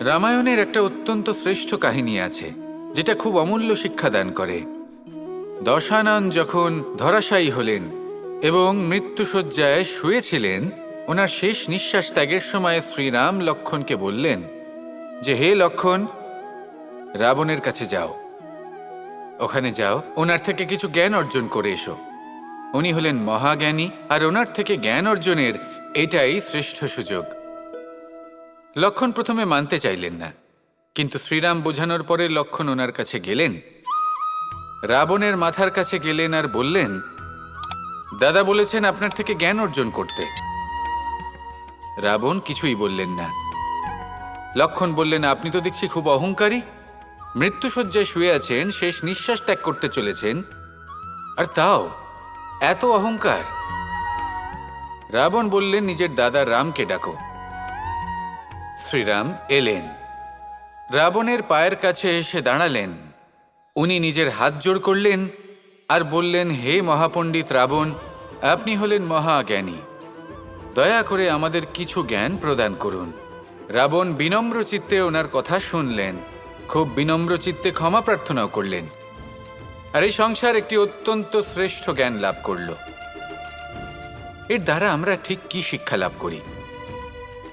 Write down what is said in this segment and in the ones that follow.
রামায়ণের একটা অত্যন্ত শ্রেষ্ঠ কাহিনী আছে, যেটা খুব অমূল্য শিক্ষাদান করে। দশানন যখন ধরাশায়ী হলেন এবং মৃত্যুসজ্জায় শুয়েছিলেন, ওনার শেষ নিঃশ্বাস ত্যাগের সময় শ্রীরাম লক্ষণকে বললেন, যে হে লক্ষণ, রাবণের কাছে যাও। ওখানে যাও, ওনার থেকে কিছু জ্ঞান অর্জন করে এসো। উনি হলেন মহাজ্ঞানী, আর ওনার থেকে জ্ঞান অর্জনের এটাই শ্রেষ্ঠ সুযোগ। লক্ষণ প্রথমে মানতে চাইলেন না, কিন্তু শ্রীরাম বোঝানোর পরে লক্ষণ ওনার কাছে গেলেন। রাবণের মাথার কাছে গেলেন আর বললেন, দাদা বলেছেন আপনার থেকে জ্ঞান অর্জন করতে। রাবণ কিছুই বললেন না। লক্ষণ বললেন, আপনি তো দেখছি খুব অহংকারী। মৃত্যুসজ্জায় শুয়ে আছেন, শেষ নিঃশ্বাস ত্যাগ করতে চলেছেন। আর তাও, এত অহংকার। রাবণ বললেন, নিজের দাদা রামকে ডাকো। শ্রীরাম এলেন। রাবণের পায়ের কাছে এসে দাঁড়ালেন। উনি নিজের হাত জোড় করলেন আর বললেন, হে মহাপণ্ডিত রাবণ, আপনি হলেন মহাজ্ঞানী। দয়া করে আমাদের কিছু জ্ঞান প্রদান করুন। রাবণ বিনম্র চিত্তে ওনার কথা শুনলেন। খুব বিনম্র চিত্তে ক্ষমা প্রার্থনাও করলেন। আর এই সংসার একটি অত্যন্ত শ্রেষ্ঠ জ্ঞান লাভ করল। এর দ্বারা আমরা ঠিক কি শিক্ষা লাভ করি?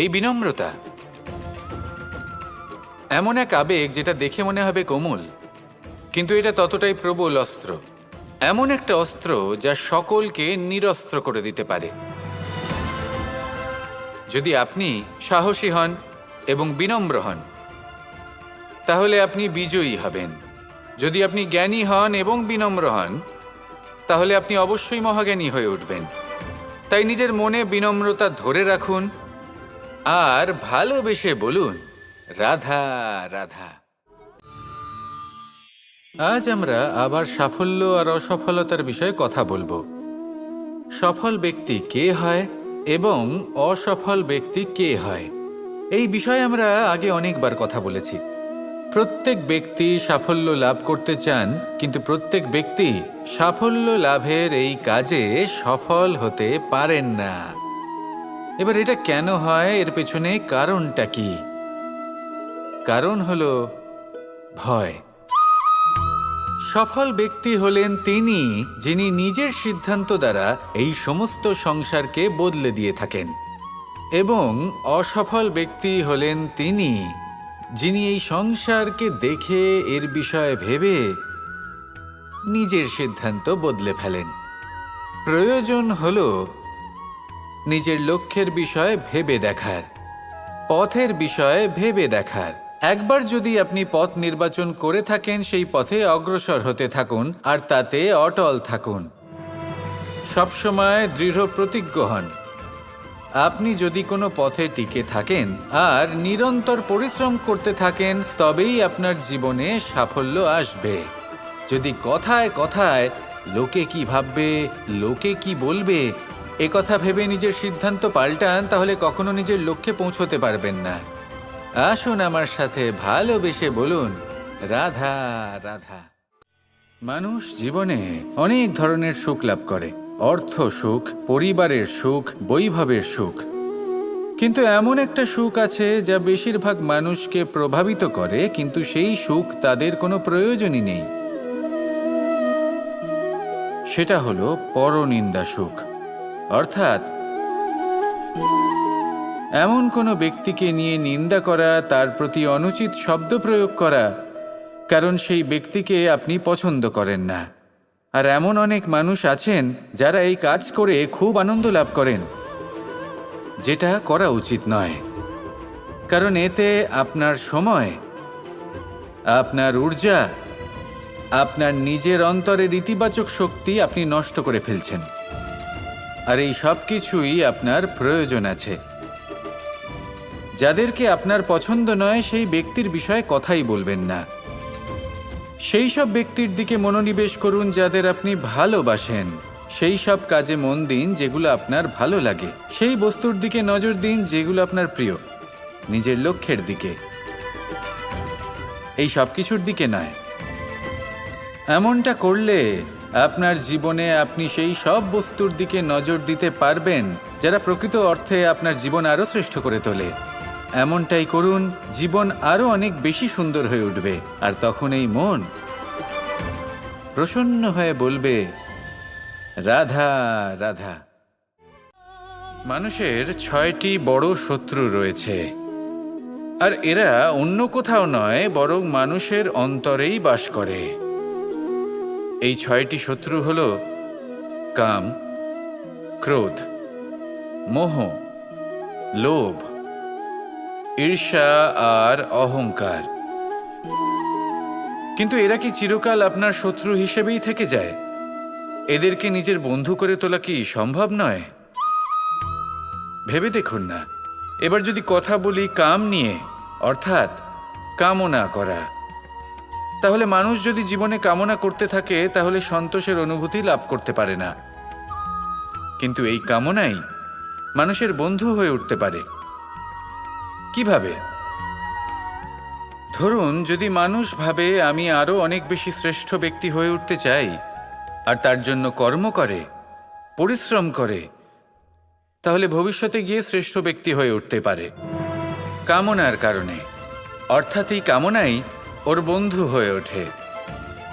এই বিনম্রতা। এমন এক আবেগ যেটা দেখে মনে হবে কোমল, কিন্তু এটা ততটাই প্রবল অস্ত্র। এমন একটা অস্ত্র যা সকলকে নিরস্ত্র করে দিতে পারে। যদি আপনি সাহসী হন এবং বিনম্র হন, তাহলে আপনি বিজয়ী হবেন। যদি আপনি জ্ঞানী হন এবং বিনম্র হন, তাহলে আপনি অবশ্যই মহাজ্ঞানী হয়ে উঠবেন। তাই নিজের মনে বিনম্রতা ধরে রাখুন আর ভালোবেসে বলুন, রাধা রাধা। আজ আমরা আবার সাফল্য আর অসফলতার বিষয়ে কথা বলব। সফল ব্যক্তি কে হয় এবং অসফল ব্যক্তি কে হয়? এই বিষয়ে আমরা আগে অনেকবার কথা বলেছি। প্রত্যেক ব্যক্তি সাফল্য লাভ করতে চান, কিন্তু প্রত্যেক ব্যক্তি সাফল্য লাভের এই কাজে সফল হতে পারেন না। এবার এটা কেন হয়? এর পেছনে কারণটা কি? কারণ হলো ভয়। সফল ব্যক্তি হলেন তিনি, যিনি নিজের সিদ্ধান্ত দ্বারা এই সমস্ত সংসারকে বদলে দিয়ে থাকেন। এবং অসফল ব্যক্তি হলেন তিনি, যিনি এই সংসারকে দেখে এর বিষয়ে ভেবে নিজের সিদ্ধান্ত বদলে ফেলেন। প্রয়োজন হল নিজের লক্ষ্যের বিষয়ে ভেবে দেখার, পথের বিষয়ে ভেবে দেখার। একবার যদি আপনি পথ নির্বাচন করে থাকেন, সেই পথে অগ্রসর হতে থাকুন আর তাতে অটল থাকুন। সবসময় দৃঢ় প্রতিজ্ঞ হন। আপনি যদি কোনো পথে টিকে থাকেন আর নিরন্তর পরিশ্রম করতে থাকেন, তবেই আপনার জীবনে সাফল্য আসবে। যদি কথায় কথায় লোকে কি ভাববে, লোকে কি বলবে কথা ভেবে নিজের সিদ্ধান্ত পাল্টান, তাহলে কখনো নিজের লক্ষ্যে পৌঁছতে পারবেন না। আসুন আমার সাথে ভালোবেসে বলুন, রাধা রাধা। মানুষ জীবনে অনেক ধরনের সুখ লাভ করে। অর্থ সুখ, পরিবারের সুখ, বৈভবের সুখ। কিন্তু এমন একটা সুখ আছে যা বেশিরভাগ মানুষকে প্রভাবিত করে, কিন্তু সেই সুখ তাদের কোনো প্রয়োজনই নেই। সেটা হলো পরনিন্দা সুখ। অর্থাৎ, এমন কোনো ব্যক্তিকে নিয়ে নিন্দা করা, তার প্রতি অনুচিত শব্দ প্রয়োগ করা, কারণ সেই ব্যক্তিকে আপনি পছন্দ করেন না। আর এমন অনেক মানুষ আছেন যারা এই কাজ করে খুব আনন্দ লাভ করেন। যেটা করা উচিত নয়। কারণ এতে আপনার সময়, আপনার ঊর্জা, আপনার নিজের অন্তরের ইতিবাচক শক্তি আপনি নষ্ট করে ফেলছেন। আর এই সব কিছুই আপনার প্রয়োজন আছে। যাদেরকে আপনার পছন্দ নয়, সেই ব্যক্তির বিষয়ে কথাই বলবেন না। সেই সব ব্যক্তির দিকে মনোনিবেশ করুন যাদের আপনি ভালোবাসেন। সেই সব কাজে মন দিন যেগুলো আপনার ভালো লাগে। সেই বস্তুর দিকে নজর দিন যেগুলো আপনার প্রিয়, নিজের লক্ষ্যের দিকে। এই সব কিছুর দিকে নয়। এমনটা করলে আপনার জীবনে আপনি সেই সব বস্তুর দিকে নজর দিতে পারবেন, যারা প্রকৃত অর্থে আপনার জীবন আরও শ্রেষ্ঠ করে তোলে। এমনটাই করুন, জীবন আরও অনেক বেশি সুন্দর হয়ে উঠবে, আর তখন এই মন প্রসন্ন হয়ে বলবে, রাধা রাধা। মানুষের ছয়টি বড় শত্রু রয়েছে, আর এরা অন্য কোথাও নয়, বরং মানুষের অন্তরেই বাস করে। এই ছয়টি শত্রু হল কাম, ক্রোধ, মোহ, লোভ, ঈর্ষা আর অহংকার। কিন্তু এরা কি চিরকাল আপনার শত্রু হিসেবেই থেকে যায়? এদেরকে নিজের বন্ধু করে তোলা কি সম্ভব নয়? ভেবে দেখুন না। এবার যদি কথা বলি কাম নিয়ে, অর্থাৎ কামনা করা। তাহলে মানুষ যদি জীবনে কামনা করতে থাকে, তাহলে সন্তোষের অনুভূতি লাভ করতে পারে না। কিন্তু এই কামনাই মানুষের বন্ধু হয়ে উঠতে পারে। কীভাবে? ধরুন, যদি মানুষ ভাবে, আমি আরও অনেক বেশি শ্রেষ্ঠ ব্যক্তি হয়ে উঠতে চাই, আর তার জন্য কর্ম করে, পরিশ্রম করে, তাহলে ভবিষ্যতে গিয়ে শ্রেষ্ঠ ব্যক্তি হয়ে উঠতে পারে। কামনার কারণে। অর্থাৎ এই কামনাই ওর বন্ধু হয়ে ওঠে।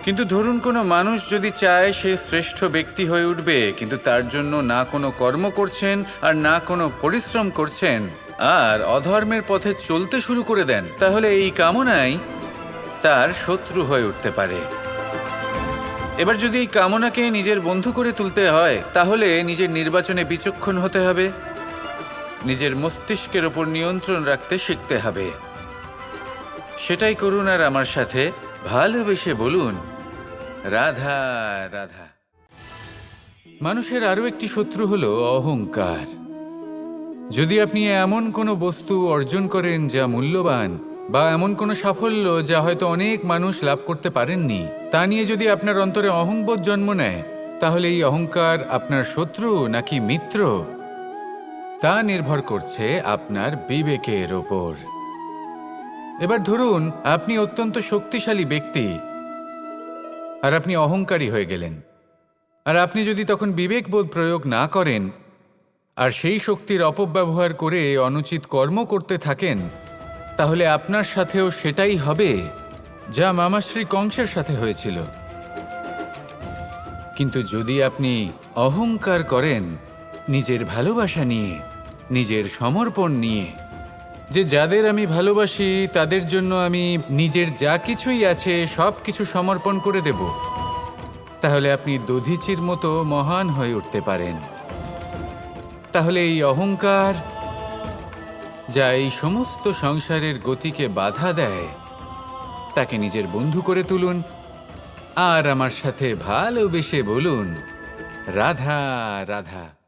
কিন্তু ধরুন কোনো মানুষ যদি চায় সে শ্রেষ্ঠ ব্যক্তি হয়ে উঠবে, কিন্তু তার জন্য না কোনো কর্ম করছেন আর না কোনো পরিশ্রম করছেন, আর অধর্মের পথে চলতে শুরু করে দেন, তাহলে এই কামনাই তার শত্রু হয়ে উঠতে পারে। এবার যদি এই কামনাকে নিজের বন্ধু করে তুলতে হয়, তাহলে নিজের নির্বাচনে বিচক্ষণ হতে হবে। নিজের মস্তিষ্কের ওপর নিয়ন্ত্রণ রাখতে শিখতে হবে। সেটাই করুন আর আমার সাথে ভালোবেসে বলুন। রাধা রাধা। মানুষের আরও একটি শত্রু হলো অহংকার। যদি আপনি এমন কোনো বস্তু অর্জন করেন যা মূল্যবান বা এমন কোনো সাফল্য যা হয়তো অনেক মানুষ লাভ করতে পারেননি, তা নিয়ে যদি আপনার অন্তরে অহংবোধ জন্ম নেয়, তাহলে এই অহংকার আপনার শত্রু নাকি মিত্র? তা নির্ভর করছে আপনার বিবেকের ওপর। এবার ধরুন, আপনি অত্যন্ত শক্তিশালী ব্যক্তি। আর আপনি অহংকারী হয়ে গেলেন। আর আপনি যদি তখন বিবেকবোধ প্রয়োগ না করেন, আর সেই শক্তির অপব্যবহার করে অনুচিত কর্ম করতে থাকেন, তাহলে আপনার সাথেও সেটাই হবে যা মামাশ্রী কংসের সাথে হয়েছিল। কিন্তু যদি আপনি অহংকার করেন নিজের ভালোবাসা নিয়ে, নিজের সমর্পণ নিয়ে যে যাদের আমি ভালোবাসি, তাদের জন্য আমি নিজের যা কিছুই আছে সব কিছু সমর্পণ করে দেব। তাহলে আপনি দধিচির মতো মহান হয়ে উঠতে পারেন। তাহলে এই অহংকার যা এই সমস্ত সংসারের গতিকে বাধা দেয়, তাকে নিজের বন্ধু করে তুলুন। আর আমার সাথে ভালোবেসে বলুন, রাধা রাধা।